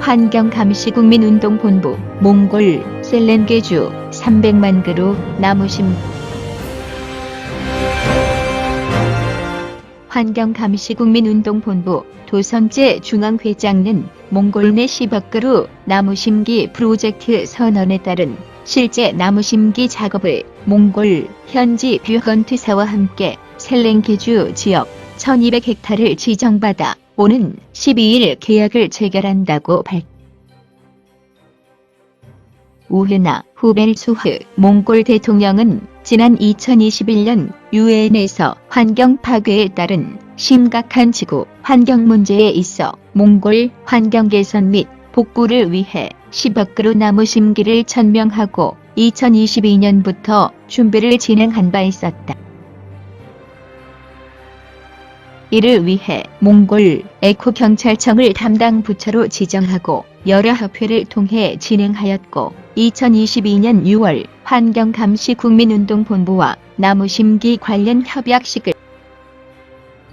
환경감시국민운동본부 몽골 셀렌게주 300만 그루 나무심 환경감시국민운동본부 도선재 중앙회장은 몽골 내 10억 그루 나무 심기 프로젝트 선언에 따른 실제 나무 심기 작업을 몽골 현지 뷰건트사와 함께 셀렌게주 지역 1200헥타를 지정받아 오는 12일 계약을 체결한다고 밝 우흐나 후벨수흐 몽골 대통령은 지난 2021년 유엔에서 환경 파괴에 따른 심각한 지구 환경 문제에 있어 몽골 환경 개선 및 복구를 위해 10억 그루 나무 심기를 천명하고 2022년부터 준비를 진행한 바 있었다. 이를 위해 몽골 에코 경찰청을 담당 부처로 지정하고 여러 협회를 통해 진행하였고 2022년 6월 환경감시 국민운동본부와 나무심기 관련 협약식을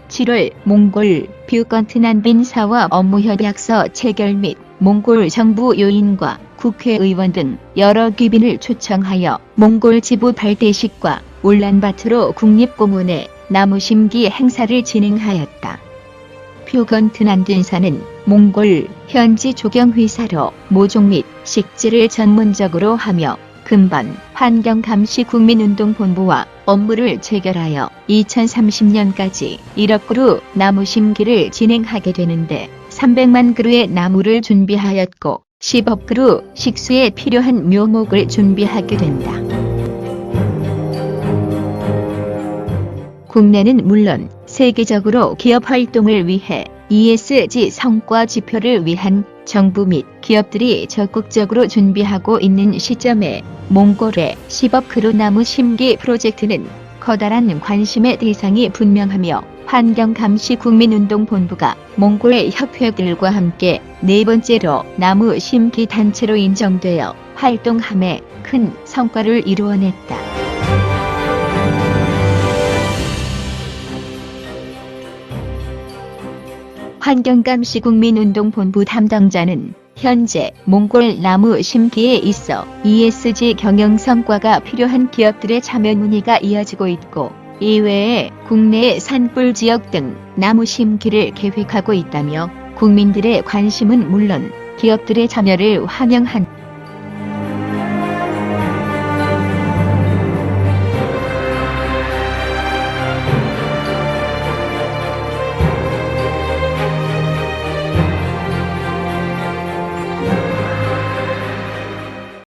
7월 몽골 뷰건트난빈 사와 업무협약서 체결 및 몽골 정부 요인과 국회의원 등 여러 귀빈을 초청하여 몽골 지부 발대식과 울란바토르 국립공원에 나무심기 행사를 진행하였다. 뷰건트난빈사는 몽골 현지 조경회사로 모종 및 식지를 전문적으로 하며 금번 환경감시국민운동본부와 업무를 체결하여 2030년까지 1억 그루 나무 심기를 진행하게 되는데 300만 그루의 나무를 준비하였고 10억 그루 식수에 필요한 묘목을 준비하게 된다. 국내는 물론 세계적으로 기업 활동을 위해 ESG 성과 지표를 위한 정부 및 기업들이 적극적으로 준비하고 있는 시점에 몽골의 10억 그루 나무 심기 프로젝트는 커다란 관심의 대상이 분명하며 환경감시국민운동본부가 몽골의 협회들과 함께 네 번째로 나무 심기 단체로 인정되어 활동함에 큰 성과를 이루어냈다. 환경감시 국민운동본부 담당자는 현재 몽골 나무 심기에 있어 ESG 경영 성과가 필요한 기업들의 참여 문의가 이어지고 있고 이외에 국내의 산불 지역 등 나무 심기를 계획하고 있다며 국민들의 관심은 물론 기업들의 참여를 환영한